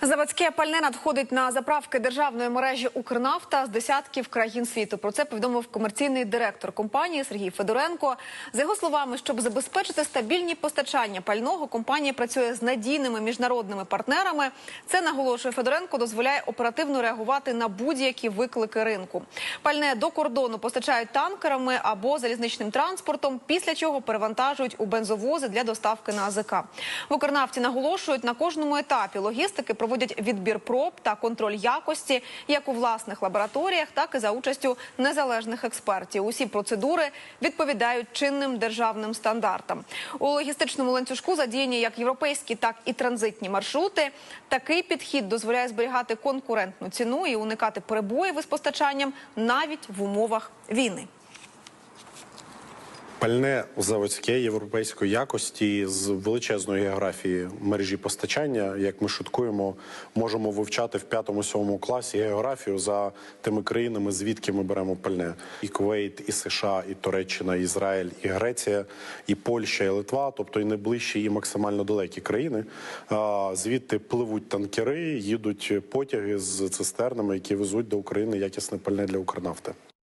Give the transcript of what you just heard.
Заводське пальне надходить на заправки державної мережі Укрнафта з десятків країн світу. Про це повідомив комерційний директор компанії Сергій Федоренко. За його словами, щоб забезпечити стабільні постачання пального, компанія працює з надійними міжнародними партнерами. Це наголошує Федоренко, дозволяє оперативно реагувати на будь-які виклики ринку. Пальне до кордону постачають танкерами або залізничним транспортом, після чого перевантажують у бензовози для доставки на АЗК. В Укрнафті наголошують на кожному етапі логістики проводять відбір проб та контроль якості як у власних лабораторіях, так і за участю незалежних експертів. Усі процедури відповідають чинним державним стандартам. У логістичному ланцюжку задіяні як європейські, так і транзитні маршрути. Такий підхід дозволяє зберігати конкурентну ціну і уникати перебоїв із постачанням навіть в умовах війни. Пальне заводське європейської якості з величезної географії мережі постачання. Як ми шуткуємо, можемо вивчати в п'ятому-сьомому класі географію за тими країнами, звідки ми беремо пальне: і Кувейт, і США, і Туреччина, і Ізраїль, і Греція, і Польща, і Литва, тобто і найближчі, і максимально далекі країни. Звідти пливуть танкери, їдуть потяги з цистернами, які везуть до України якісне пальне для Укрнафти.